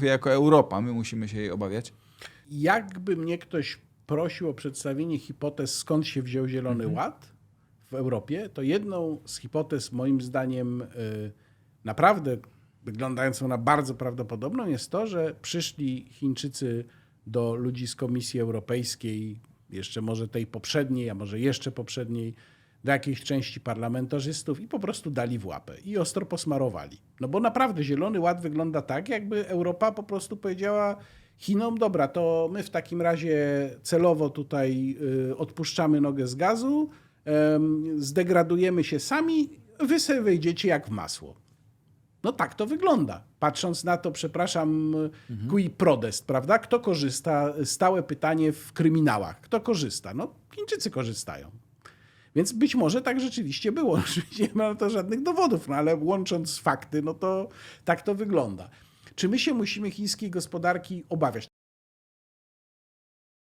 mówię jako Europa, my musimy się jej obawiać. Jakby mnie ktoś prosił o przedstawienie hipotez, skąd się wziął Zielony Ład w Europie, to jedną z hipotez, moim zdaniem, y, naprawdę wyglądającą na bardzo prawdopodobną, jest to, że przyszli Chińczycy do ludzi z Komisji Europejskiej, jeszcze może tej poprzedniej, a może jeszcze poprzedniej, do jakiejś części parlamentarzystów i po prostu dali w łapę i ostro posmarowali. No bo naprawdę Zielony Ład wygląda tak, jakby Europa po prostu powiedziała Chinom, dobra, to my w takim razie celowo tutaj y, odpuszczamy nogę z gazu, em, zdegradujemy się sami, wy sobie wejdziecie jak w masło. No tak to wygląda. Patrząc na to, przepraszam, qui prodest, prawda? Kto korzysta? Stałe pytanie w kryminałach. Kto korzysta? No Chińczycy korzystają. Więc być może tak rzeczywiście było. Oczywiście nie ma na to żadnych dowodów, no ale łącząc fakty, no to tak to wygląda. Czy my się musimy chińskiej gospodarki obawiać?